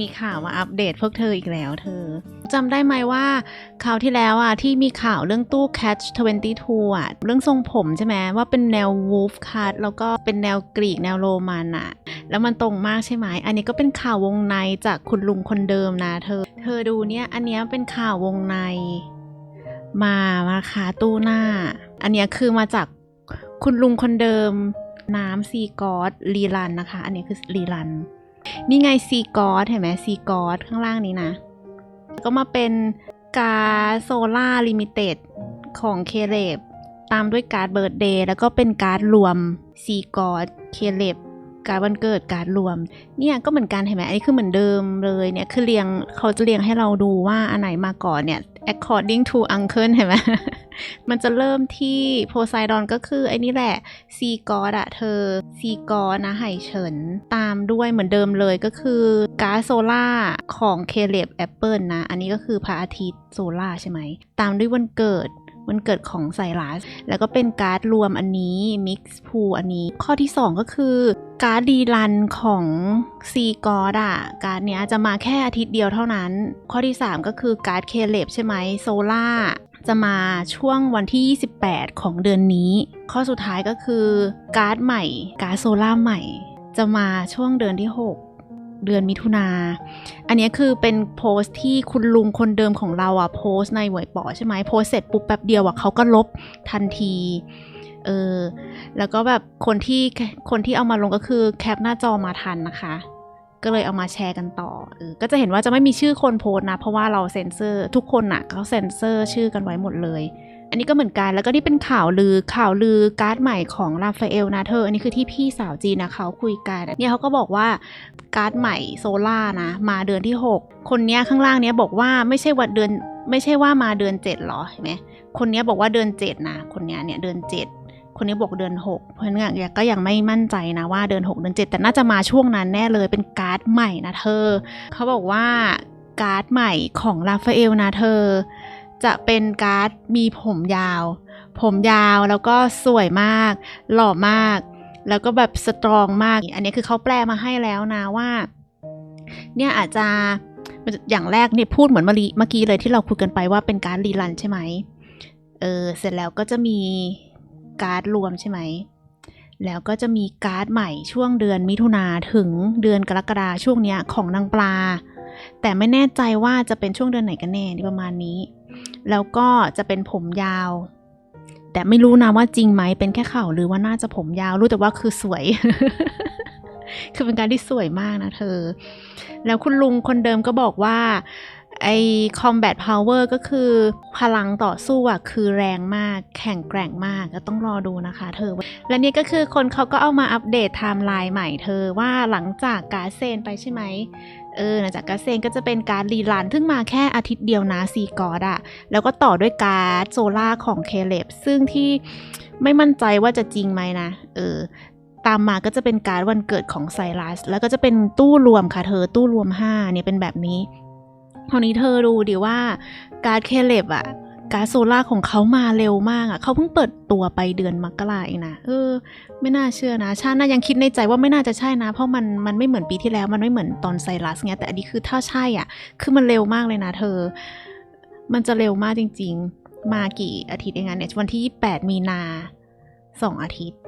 มีข่าวมาอัปเดตพวกเธออีกแล้วเธอจำได้ไหมว่าคราวที่แล้วอะที่มีข่าวเรื่องตู้ Catch 22อะเรื่องทรงผมใช่ไหมว่าเป็นแนว Wolf Cut แล้วก็เป็นแนวกรีกแนวโรมันอะ แล้วมันตรงมากใช่ไหม อันนี้ก็เป็นข่าววงในจากคุณลุงคนเดิมนะเธอ เธอดูเนี่ยอันเนี้ยเป็นข่าววงใน มามาคาตู้หน้า อันเนี้ยคือมาจากคุณลุงคนเดิมน้ำซีกอสรีรันนะคะ อันนี้คือรีรัน นี่ไงซีกอสเห็นไหมซีกอสข้างล่างนี้นะ ก็มาเป็นการ์ดโซล่าลิมิเต็ดของเคเลบตามด้วยการ์ดเบิร์ดเดย์แล้วก็เป็นการ์ดรวมซีกอสเคเลบ การวันเกิดการรวม เนี่ยก็เหมือนกันเห็นไหมอันนี้คือเหมือนเดิมเลยเนี่ยคือเรียงเขาจะเรียงให้เราดูว่าอันไหนมาก่อนเนี่ย according to uncle เห็นไหมมันจะเริ่มที่โพไซดอนก็คือไอ้นี่แหละซีกอดอะเธอซีกอนะไห่เฉิน ตามด้วยเหมือนเดิมเลยก็คือก๊าซโซล่าของเคเลบแอปเปิลนะ อันนี้ก็คือพระอาทิตย์โซล่าใช่ไหม ตามด้วยวันเกิด วันเกิดของไซรัส แล้วก็เป็นการ์ดรวมอันนี้มิกซ์พูอันนี้ ข้อที่ 2 ก็คือการ์ดดีรันของซีกอดอะการ์ดเนี้ยจะมาแค่อาทิตย์เดียวเท่านั้น ข้อที่ 3 ก็คือการ์ดเคเลบใช่ไหมโซล่าจะมาช่วงวันที่ 28 ของเดือนนี้ ข้อสุดท้ายก็คือการ์ดใหม่ การ์ดโซล่าใหม่ จะมาช่วงเดือนที่ 6 เดือนมิถุนา อันนี้คือเป็นโพสต์ที่คุณลุงคนเดิมของเราอะโพสต์ในหวยป๋อใช่ไหมโพสเสร็จปุ๊บแป๊บเดียวอะเขาก็ลบทันทีเออแล้วก็แบบคนที่คนที่เอามาลงก็คือแคปหน้าจอมาทันนะคะ ก็เลยเอามาแชร์กันต่อเออก็จะเห็นว่าจะไม่มีชื่อคนโพสต์นะ เพราะว่าเราเซ็นเซอร์ ทุกคนน่ะเขาเซ็นเซอร์ชื่อกันไว้หมดเลย อันนี้ก็เหมือนกันแล้วก็นี่เป็นข่าวลือข่าวลือการ์ดใหม่ของราฟาเอลนะเธอ อันนี้คือที่พี่สาวจีนนะเขาคุยกันเนี่ยเขาก็บอกว่าการ์ดใหม่โซล่านะมาเดือนที่ 6 คนเนี้ยข้างล่างเนี้ยบอกว่าไม่ใช่ว่าเดือนไม่ใช่ว่ามาเดือน7หรอเห็นไหมคนเนี้ยบอกว่าเดือน7นะคนเนี้ยเนี่ยเดือน7คนนี้บอกเดือน 6 เพราะฉะนั้นก็ยังไม่มั่นใจนะว่าเดือน 6 เดือน 7 แต่น่าจะมาช่วงนั้นแน่เลยเป็นการ์ดใหม่นะเธอ เขาบอกว่าการ์ดใหม่ของราฟาเอลนะเธอ จะเป็นการ์ดมีผมยาว ผมยาวแล้วก็สวยมาก หล่อมาก แล้วก็แบบสตรองมาก อันนี้คือเขาแปลมาให้แล้วนะว่า เนี่ยอาจจะอย่างแรกเนี่ยพูดเหมือนเมื่อกี้เลยที่เราคุยกันไปว่าเป็นการดรีรันใช่ไหมเออเสร็จแล้วก็จะมีการ์ดรวมใช่ไหม แล้วก็จะมีการ์ดใหม่ช่วงเดือนมิถุนาถึงเดือนกรกฎาช่วงเนี้ยของนางปลา แต่ไม่แน่ใจว่าจะเป็นช่วงเดือนไหนกันแน่นี่ประมาณนี้ แล้วก็จะเป็นผมยาว แต่ไม่รู้นะว่าจริงไหมเป็นแค่ข่าวหรือว่าน่าจะผมยาวรู้แต่ว่าคือสวย คือเป็นการที่สวยมากนะเธอ แล้วคุณลุงคนเดิมก็บอกว่า ไอ้ combat power ก็คือพลังต่อสู้อะคือแรงมากแข็งแกร่งมากก็ต้องรอดูนะคะเธอ และนี่ก็คือคนเขาก็เอามาอัปเดตไทม์ไลน์ใหม่เธอว่าหลังจากกาเซนไปใช่ไหมเออหลังจากกาเซนก็จะเป็นการรีลันซึ่งมาแค่อาทิตย์เดียวนะซีกอดอะแล้วก็ต่อด้วยการ์ดโซล่าของเคเลบซึ่งที่ไม่มั่นใจว่าจะจริงไหมนะเออตามมาก็จะเป็นการ์ดวันเกิดของไซรัส แล้วก็จะเป็นตู้รวมค่ะเธอตู้รวม 5 เนี่ยเป็นแบบนี้ คราวนี้เธอดูดิว่าการเคเลบอะการโซล่าของเขามาเร็วมากอะเขาเพิ่งเปิดตัวไปเดือนมกราเองนะเออ ไม่น่าเชื่อนะ ชาติน่ายังคิดในใจว่าไม่น่าจะใช่นะ เพราะมันมันไม่เหมือนปีที่แล้ว มันไม่เหมือนตอนไซรัสเงี้ยแต่อันนี้คือถ้าใช่อะ คือมันเร็วมากเลยนะ เธอ มันจะเร็วมากจริง ๆ มากี่อาทิตย์เองอะเนี่ยวันที่ 28 มีนาสองอาทิตย์